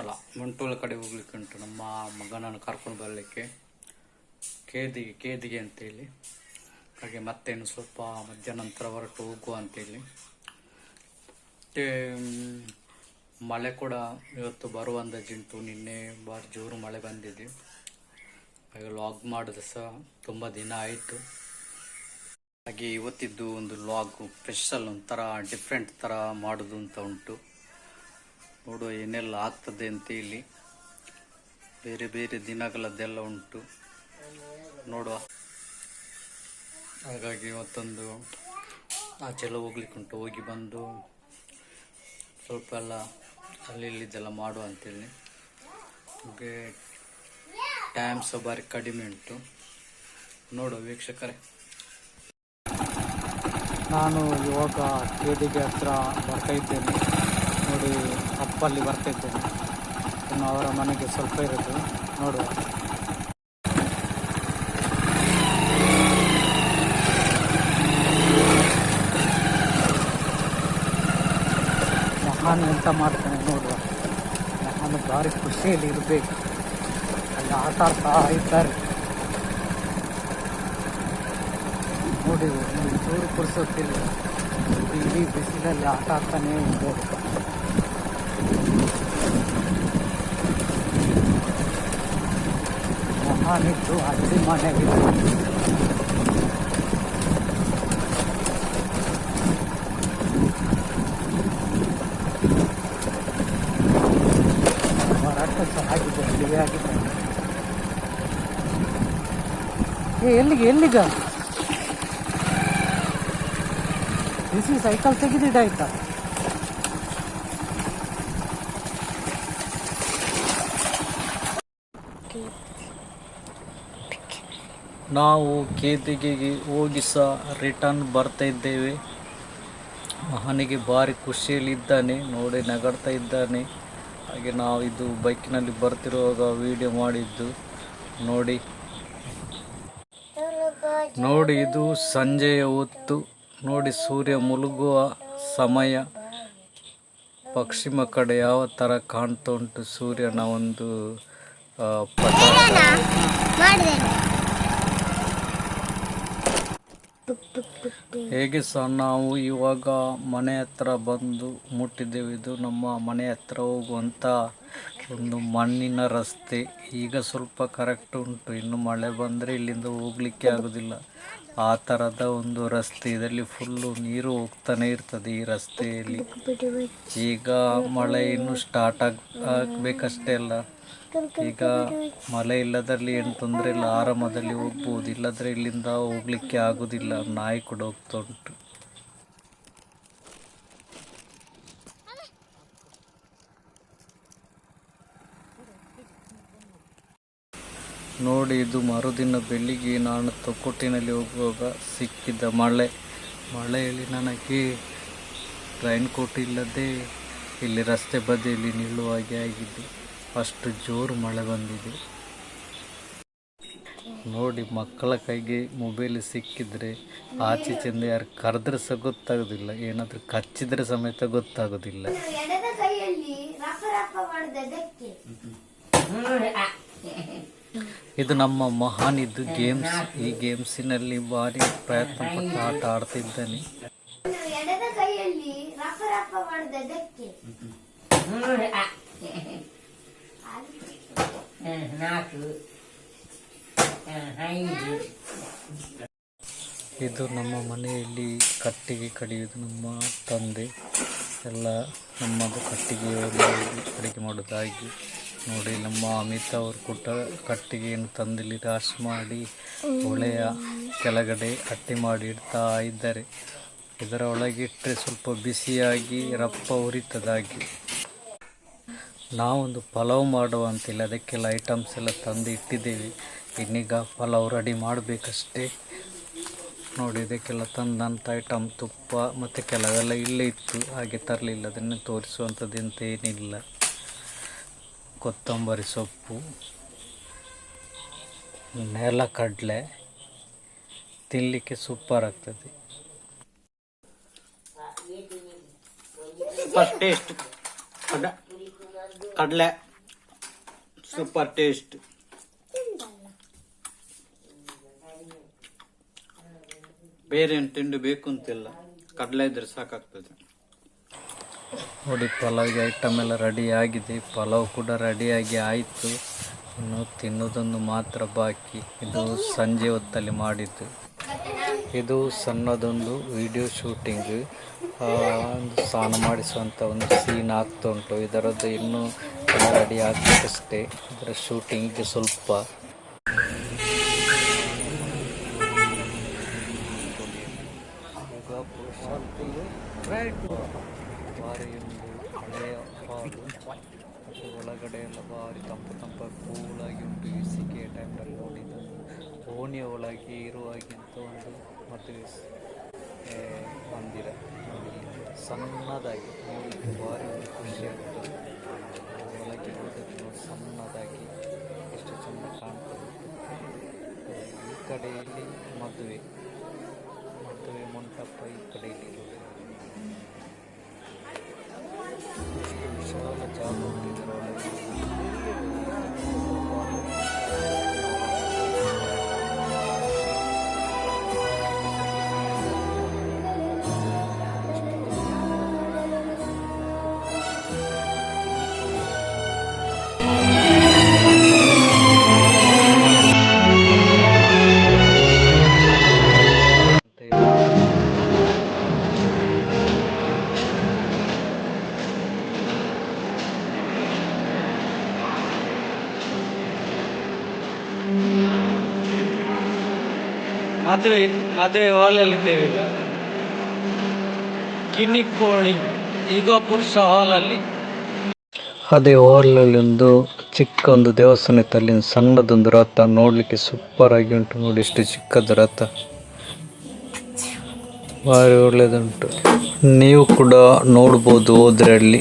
ಬಂಟ್ವಾಳ ಮಂಟೋಲ ಕಡೆ ಹೋಗ್ಲಿಕ್ಕೆ ಉಂಟು ನಮ್ಮ ಮಗನನ್ನು ಕರ್ಕೊಂಡು ಬರಲಿಕ್ಕೆ. ಕೇದಿಗೆ ಕೇದಿಗೆ ಅಂತೇಳಿ. ಹಾಗೆ ಮತ್ತೇನು ಸ್ವಲ್ಪ ಮಧ್ಯಾಹ್ನ ನಂತರ ಹೊರಟು ಹೋಗುವ ಅಂತೇಳಿ. ಮತ್ತು ಮಳೆ ಕೂಡ ಇವತ್ತು ಬರುವ ಅಂದಾಜುಂಟು ನಿನ್ನೆ ಭಾರಿ ಜೋರು ಮಳೆ ಬಂದಿದೆ. ಹಾಗೆ ಲಾಗ್ ಮಾಡಿದ್ರೆ ಸಹ ತುಂಬ ದಿನ ಆಯಿತು. ಹಾಗೆ ಇವತ್ತಿದ್ದು ಒಂದು ಲಾಗ್ ಸ್ಪೆಷಲ್ ಒಂಥರ ಡಿಫ್ರೆಂಟ್ ಥರ ಮಾಡೋದು ಅಂತ ಉಂಟು. ನೋಡುವ ಏನೆಲ್ಲ ಆಗ್ತದೆ ಅಂತ ಇಲ್ಲಿ ಬೇರೆ ಬೇರೆ ದಿನಗಳದ್ದೆಲ್ಲ ಉಂಟು. ನೋಡುವ. ಹಾಗಾಗಿ ಮತ್ತೊಂದು ಆಚೆಲ್ಲ ಹೋಗ್ಲಿಕ್ಕೆ ಉಂಟು. ಹೋಗಿ ಬಂದು ಸ್ವಲ್ಪ ಎಲ್ಲ ಅಲ್ಲಿ ಇಲ್ಲಿದ್ದೆಲ್ಲ ಮಾಡುವ ಅಂತೇಳಿ. ಹಾಗೆ ಟೈಮ್ ಸಹ ಭಾರಿ ಕಡಿಮೆ ಉಂಟು. ನೋಡುವ ವೀಕ್ಷಕರೇ. ನಾನು ಇವಾಗ ಕೇದಿಗೆ ಹತ್ರ ಬರ್ತಾ ಇದ್ದೇನೆ. ನೋಡಿ ಅಪ್ಪಲ್ಲಿ ಇದ್ದೇನೆ ಇನ್ನು ಅವರ ಮನೆಗೆ ಸ್ವಲ್ಪ ಇರುತ್ತೆ. ನೋಡುವ. ಮಹಾನ್ ಎಂತ ಮಾಡ್ತಾನೆ ನೋಡುವ. ನಾನು ಭಾರಿ ಖುಷಿಯಲ್ಲಿ ಇರಬೇಕು. ಅಲ್ಲಿ ಆಟ ಆಡ್ತಾ ಇದ್ದಾರೆ. ನೋಡಿ ಚೂರು ಕುಡಿಸೋತಿಲ್ಲ ಇಡೀ ಬಿಸಿಲಲ್ಲಿ ಆಟ ಆಡ್ತಾನೆ ಇದ್ದಾರೆ ಮಹಾನಿದ್ದು ಅಜ್ಜಿ ಮನೆಗಿದೆ ಮಾರಾಟ ಚೆನ್ನಾಗಿದೆ ಅಲ್ಲಿಗೆ ಆಗಿದೆ ಏ ಎಲ್ಲಿಗೆ ಎಲ್ಲಿಗ? ಬಿಸಿ ಸೈಕಲ್ ತೆಗೆದಿದ್ದಾಯ್ತಾ? ನಾವು ಕೇದಿಗೆಗೆ ಹೋಗಿ ಸಹ ರಿಟರ್ನ್ ಬರ್ತಾ ಇದ್ದೇವೆ. ಮಹನಿಗೆ ಭಾರಿ ಖುಷಿಯಲ್ಲಿದ್ದಾನೆ, ನೋಡಿ ನಗಡ್ತಾ ಇದ್ದಾನೆ. ಹಾಗೆ ನಾವು ಇದು ಬೈಕಿನಲ್ಲಿ ಬರ್ತಿರುವಾಗ ವಿಡಿಯೋ ಮಾಡಿದ್ದು. ನೋಡಿ. ನೋಡಿ, ಇದು ಸಂಜೆಯ ಹೊತ್ತು. ನೋಡಿ, ಸೂರ್ಯ ಮುಳುಗುವ ಸಮಯ. ಪಶ್ಚಿಮ ಕಡೆ ಯಾವ ಥರ ಕಾಣ್ತಾ ಉಂಟು ಸೂರ್ಯನ ಒಂದು ಆ, ಪಟ ಹೇಗೆ ಸರ್ ನಾವು ಇವಾಗ ಮನೆ ಹತ್ರ ಬಂದು ಮುಟ್ಟಿದ್ದೇವೆ? ಇದು ನಮ್ಮ ಮನೆ ಹತ್ರ ಹೋಗುವಂಥ ಒಂದು ಮಣ್ಣಿನ ರಸ್ತೆ. ಈಗ ಸ್ವಲ್ಪ ಕರೆಕ್ಟ್ ಉಂಟು. ಇನ್ನು ಮಳೆ ಬಂದರೆ ಇಲ್ಲಿಂದ ಹೋಗ್ಲಿಕ್ಕೆ ಆಗೋದಿಲ್ಲ. ಆ ಥರದ ಒಂದು ರಸ್ತೆ ಇದರಲ್ಲಿ ಫುಲ್ಲು ನೀರು ಹೋಗ್ತಾನೆ ಇರ್ತದೆ ಈ ರಸ್ತೆಯಲ್ಲಿ. ಈಗ ಮಳೆ ಇನ್ನು ಸ್ಟಾರ್ಟ್ ಆಗ್ ಆಗಬೇಕಷ್ಟೇ ಅಲ್ಲ. ಈಗ ಮಳೆ ಇಲ್ಲದಲ್ಲಿ ಏನು ತೊಂದರೆ ಇಲ್ಲ. ಆರಾಮದಲ್ಲಿ ಹೋಗ್ಬೋದು. ಇಲ್ಲದ್ರೆ ಇಲ್ಲಿಂದ ಹೋಗ್ಲಿಕ್ಕೆ ಆಗುದಿಲ್ಲ. ನಾಯಿ ಕೂಡ ಹೋಗ್ತಾ ಉಂಟು. ನೋಡಿ ಇದು ಮರುದಿನ ಬೆಳಿಗ್ಗೆ ನಾನು ತೊಕ್ಕೊಟ್ಟಿನಲ್ಲಿ ಹೋಗುವಾಗ ಸಿಕ್ಕಿದ್ದ ಮಳೆ. ಮಳೆಯಲ್ಲಿ ನನಗೆ ರೈನ್ ಕೋಟ್ ಇಲ್ಲದೆ ಇಲ್ಲಿ ರಸ್ತೆ ಬದಿಯಲ್ಲಿ ನಿಲ್ಲುವ ಹಾಗೆ ಆಗಿದೆ. ಅಷ್ಟು ಜೋರು ಮಳೆ ಬಂದಿದೆ. ನೋಡಿ ಮಕ್ಕಳ ಕೈಗೆ ಮೊಬೈಲ್ ಸಿಕ್ಕಿದ್ರೆ ಆಚೆ ಚೆಂದ ಯಾರು ಕರೆದ್ರೆ ಸಹ ಗೊತ್ತಾಗೋದಿಲ್ಲ. ಏನಾದರೂ ಕಚ್ಚಿದ್ರೆ ಸಮೇತ ಗೊತ್ತಾಗೋದಿಲ್ಲ. ಕೈಯಲ್ಲಿ ರಫ ನಮ್ಮ ಮಹಾನ್ ಇದು ಗೇಮ್ಸ್ ಈ ಗೇಮ್ಸಿನಲ್ಲಿ ಭಾರಿ ಪ್ರಯತ್ನ ಪಟ್ಟು ಆಟ ಆಡ್ತಿದ್ದಾನೆ. ಇದು ನಮ್ಮ ಮನೆಯಲ್ಲಿ ಕಟ್ಟಿಗೆ ಕಡಿಯೋದು ನಮ್ಮ ತಂದೆ. ಎಲ್ಲ ನಮ್ಮದು ಕಟ್ಟಿಗೆ ಅಡುಗೆ ಮಾಡೋದಾಗಿ ನೋಡಿ, ನಮ್ಮ ಅಮಿತಾ ಅವರು ಕೊಟ್ಟ ಕಟ್ಟಿಗೆಯನ್ನು ತಂದಿಲ್ಲಿ ರಾಶಿ ಮಾಡಿ ಒಳೆಯ ಕೆಳಗಡೆ ಅಟ್ಟಿ ಮಾಡಿ ಇಡ್ತಾ ಇದ್ದಾರೆ. ಇದರ ಒಳಗೆ ಇಟ್ಟರೆ ಸ್ವಲ್ಪ ಬಿಸಿಯಾಗಿ ರಪ್ಪ ಉರಿತದಾಗಿ. ನಾವೊಂದು ಪಲಾವ್ ಮಾಡುವಂತಿಲ್ಲ ಅದಕ್ಕೆಲ್ಲ ಐಟಮ್ಸ್ ಎಲ್ಲ ತಂದು ಇಟ್ಟಿದ್ದೇವೆ. ಇನ್ನೀಗ ಪಲಾವ್ ರೆಡಿ ಮಾಡಬೇಕಷ್ಟೇ. ನೋಡಿ, ಇದಕ್ಕೆಲ್ಲ ತಂದಂಥ ಐಟಮ್ ತುಪ್ಪ ಮತ್ತು ಕೆಲವೆಲ್ಲ ಇಲ್ಲೇ ಇತ್ತು. ಹಾಗೆ ತರಲಿಲ್ಲ. ಅದನ್ನು ತೋರಿಸುವಂಥದ್ದು ಏನಿಲ್ಲ. ಕೊತ್ತಂಬರಿ ಸೊಪ್ಪು ನೆಲಕಡಲೆ ತಿನ್ನಲಿಕ್ಕೆ ಸೂಪರ್ ಆಗ್ತದೆ. ಸೂಪರ್ ಟೇಸ್ಟ್ ಕಡಲೆ ಸೂಪರ್ ಟೇಸ್ಟ್ ಬೇರೆ ತಿಂಡಿ ಬೇಕು ಅಂತಿಲ್ಲ. ಕಡಲೆ ಇದ್ರೆ ಸಾಕಾಗ್ತದೆ. ನೋಡಿ, ಪಲಾವ್ಗೆ ಐಟಮ್ ಎಲ್ಲ ರೆಡಿ ಆಗಿದೆ. ಪಲಾವ್ ಕೂಡ ರೆಡಿಯಾಗಿ ಆಯಿತು. ಇನ್ನು ತಿನ್ನೋದೊಂದು ಮಾತ್ರ ಬಾಕಿ. ಇದು ಸಂಜೆ ಹೊತ್ತಲ್ಲಿ ಮಾಡಿದ್ದು. ಇದು ಸಣ್ಣದೊಂದು ವಿಡಿಯೋ ಶೂಟಿಂಗ್ ಒಂದು ಸ್ನಾನ ಮಾಡಿಸುವಂಥ ಒಂದು ಸೀನ್ ಆಗ್ತಾ ಉಂಟು. ಇದರದ್ದು ಇನ್ನೂ ರೆಡಿ ಆಗಬೇಕಷ್ಟೇ ಇದರ ಶೂಟಿಂಗ್ಗೆ ಸ್ವಲ್ಪ ಈಗ ಪುರುಷಾರ್ಥಿಗೆ ಭಾರಿ ಒಂದು ಹಳೆಯ ಹಾಲು ಅದು ಒಳಗಡೆ ಭಾರಿ ತಂಪು ತಂಪ, ಕೂಲಾಗಿ ಉಂಟು ಬೇಸಿಗೆ ಟೈಮಲ್ಲಿ ನೋಡಿದ್ದು. ಓಣಿಯ ಒಳಗೆ ಇರುವಾಗಿಂತ ಒಂದು ಮದುವೆ ಮಂದಿರ. ಸಣ್ಣದಾಗಿ ನೋಡಲಿಕ್ಕೆ ಭಾರಿ ಒಂದು ಖುಷಿ ಆಗ್ತದೆ. ಒಳಗೆ ಹೋದಕ್ಕೆ ಸಣ್ಣದಾಗಿ ಎಷ್ಟು ಚೆಂದ ಕಾಣ್ತದೆ. ಈ ಕಡೆಯಲ್ಲಿ ಮದುವೆ. ಮದುವೆ ಮಂಟಪ ಈ ಕಡೆಯಲ್ಲಿ ಮದುವೆ ಮದುವೆ ಹಾಲಲ್ಲಿದ್ದೇವೆ ಕಿನ್ನಿ ಕೋಳಿ ಈಗ ಪುರುಷ ಹಾಲಲ್ಲಿ ಅದೇ ಹಾಲಲ್ಲಿ ಒಂದು ಚಿಕ್ಕ ಒಂದು ದೇವಸ್ಥಾನ ಇತ್ತು. ಅಲ್ಲಿ ಸಣ್ಣದೊಂದು ರಥ ನೋಡಲಿಕ್ಕೆ ಸೂಪರ್ ಆಗಿ ಉಂಟು ನೋಡಿ, ಎಷ್ಟು ಚಿಕ್ಕದ ರಥ. ಭಾರಿ ಒಳ್ಳೆಯದುಂಟು ನೀವು ಕೂಡ ನೋಡ್ಬೋದು ಹೋದ್ರೆ ಅಲ್ಲಿ.